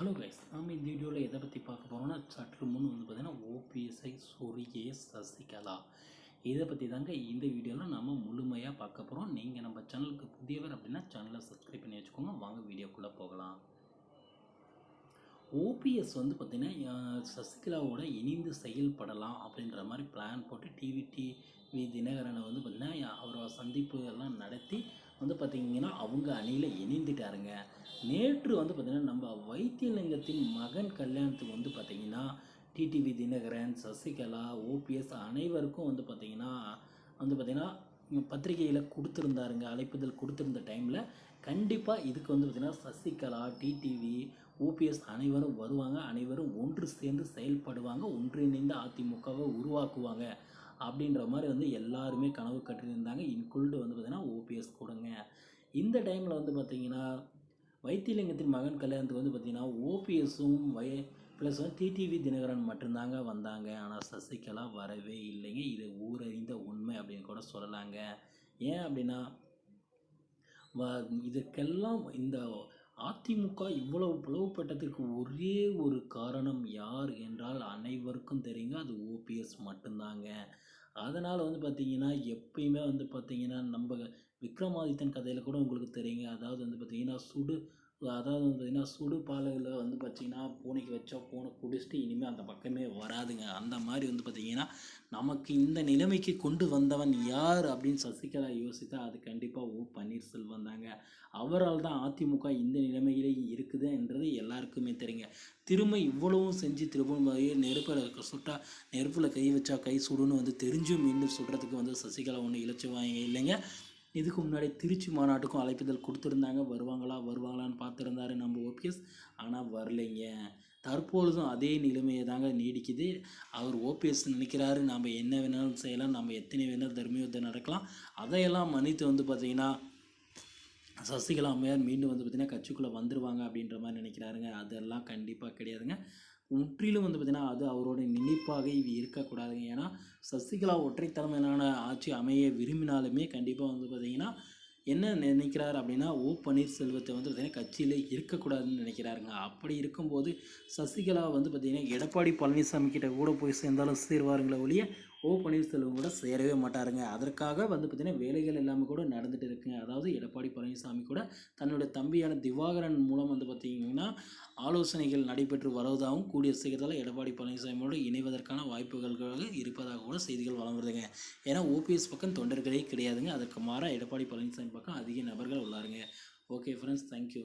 Hello guys நாம் இந்த வீடியோவில் எதை பற்றி பார்க்க போகிறோம்னா சற்று முன் வந்து பார்த்திங்கன்னா ஓபிஎஸ்ஐ சொரியே சசிகலா. இதை பற்றி தாங்க இந்த வீடியோவில் நம்ம முழுமையாக பார்க்க போகிறோம் நீங்கள் நம்ம சேனலுக்கு புதியவர் அப்படின்னா சேனலை சப்ஸ்கிரைப் பண்ணி வச்சுக்கோங்க. வாங்க வீடியோக்குள்ளே போகலாம். ஓபிஎஸ் வந்து பார்த்திங்கன்னா சசிகலாவோட இணைந்து செயல்படலாம் அப்படின்ற மாதிரி பிளான் போட்டு டிவி டிவி தினகரனை வந்து பார்த்திங்கன்னா அவரோட சந்திப்பு எல்லாம் நடத்தி வந்து பார்த்திங்கன்னா அவங்க அணியில் இணைந்துட்டாருங்க. நேற்று வந்து பார்த்திங்கன்னா நம்ம வைத்தியலிங்கத்தின் மகன் கல்யாணத்துக்கு வந்து பார்த்திங்கன்னா டிடிவி தினகரன் சசிகலா ஓபிஎஸ் அனைவருக்கும் வந்து பார்த்திங்கன்னா வந்து பார்த்திங்கன்னா பத்திரிகையில் கொடுத்துருந்தாருங்க. அழைப்புதல் கொடுத்துருந்த டைமில் கண்டிப்பாக இதுக்கு வந்து பார்த்திங்கன்னா சசிகலா டிடிவி ஓபிஎஸ் அனைவரும் வருவாங்க. அனைவரும் ஒன்று சேர்ந்து செயல்படுவாங்க. ஒன்றிணைந்த அதிமுகவை உருவாக்குவாங்க. அப்படின்ற மாதிரி வந்து எல்லாருமே கனவு கட்டியிருந்தாங்க. இன்குல்டு வந்து பார்த்திங்கன்னா இந்த டைமில் வந்து பார்த்திங்கன்னா வைத்தியலிங்கத்தின் மகன் கல்யாணத்துக்கு வந்து பார்த்திங்கன்னா ஓபிஎஸும் வை ப்ளஸ் வந்து டிடிவி தினகரன் மட்டும்தாங்க வந்தாங்க. ஆனால் சசிகலா வரவே இல்லைங்க. இது ஊரறிந்த உண்மை அப்படின்னு கூட சொல்லலாங்க. ஏன் அப்படின்னா வ இதுக்கெல்லாம் இந்த அதிமுக இவ்வளவு பிளவுபட்டதற்கு ஒரே ஒரு காரணம் யார் என்றால் அனைவருக்கும் தெரியுங்க. அது ஓபிஎஸ் மட்டும்தாங்க. அதனால் வந்து பார்த்திங்கன்னா எப்பயுமே வந்து பார்த்திங்கன்னா நம்ம விக்ரமாதித்தன் கதையில் கூட உங்களுக்கு தெரியுங்க. அதாவது வந்து பார்த்திங்கன்னா சுடு அதாவது வந்து பார்த்திங்கன்னா சுடு பாலையில் வந்து பார்த்திங்கன்னா பூனைக்கு வச்சா பூனை குடிச்சிட்டு இனிமேல் அந்த பக்கமே வராதுங்க. அந்த மாதிரி வந்து பார்த்திங்கன்னா நமக்கு இந்த நிலைமைக்கு கொண்டு வந்தவன் யார் அப்படின்னு சசிகலா யோசித்தா அது கண்டிப்பாக ஓ பன்னீர்செல்வம் தாங்க அவரால் தான் அதிமுக இந்த நிலைமையிலே இருக்குது என்றது எல்லாருக்குமே தெரியுங்க. திரும்ப இவ்வளவும் செஞ்சு திரும்ப நெருப்பில் சுட்டா நெருப்பில் கை வச்சா கை சுடுன்னு வந்து தெரிஞ்சும் மீண்டும் சுடுறதுக்கு வந்து சசிகலா ஒன்று இழைச்சி வாங்க இல்லைங்க. இதுக்கு முன்னாடி திருச்சி மாநாட்டுக்கும் அழைப்புதல் கொடுத்துருந்தாங்க. வருவாங்களா வருவாங்களான்னு பார்த்துருந்தாரு நம்ம ஓபிஎஸ். ஆனால் வரலைங்க. தற்பொழுதும் அதே நிலைமையை தாங்க நீடிக்குது. அவர் ஓபிஎஸ் நினைக்கிறாரு. நம்ம என்ன வேணாலும் செய்யலாம். நம்ம எத்தனை வேணாலும் தர்மயுத்தம் நடக்கலாம். அதையெல்லாம் மன்னித்து வந்து பார்த்திங்கன்னா சசிகலா அம்மையார் மீண்டும் வந்து பார்த்திங்கன்னா கட்சிக்குள்ளே வந்துடுவாங்க அப்படின்ற மாதிரி நினைக்கிறாருங்க. அதெல்லாம் கண்டிப்பாக கிடையாதுங்க. முற்றிலும் வந்து பார்த்திங்கன்னா அது அவரோட நினைப்பாக இது இருக்கக்கூடாதுங்க. ஏன்னா சசிகலா ஒற்றைத்தலைமையிலான ஆட்சி அமைய விரும்பினாலுமே கண்டிப்பாக வந்து பார்த்திங்கன்னா என்ன நினைக்கிறார் அப்படின்னா ஓ பன்னீர்செல்வத்தை வந்து பார்த்திங்கன்னா கட்சியில் இருக்கக்கூடாதுன்னு நினைக்கிறாருங்க. அப்படி இருக்கும்போது சசிகலா வந்து பார்த்திங்கன்னா எடப்பாடி பழனிசாமி கிட்ட கூட போய் சேர்ந்தாலும் சேருவாருங்களே ஒழிய ஓ பன்னீர்செல்வம் கூட சேரவே மாட்டாருங்க. அதற்காக வந்து பார்த்திங்கன்னா வேலைகள் எல்லாமே கூட நடந்துட்டு இருக்குங்க. அதாவது எடப்பாடி பழனிசாமி கூட தன்னுடைய தம்பியான திவாகரன் மூலம் வந்து பார்த்திங்கன்னா ஆலோசனைகள் நடைபெற்று வருவதாகவும் கூடிய சீக்கிரத்தில் எடப்பாடி பழனிசாமியோடு இணைவதற்கான வாய்ப்புகள் இருப்பதாக கூட செய்திகள் வளம் வருதுங்க ஏன்னா ஓபிஎஸ் பக்கம் தொண்டர்களே கிடையாதுங்க. அதற்கு மாறாக எடப்பாடி பழனிசாமி பக்கம் அதிக நபர்கள் உள்ளாருங்க. Okay friends thank you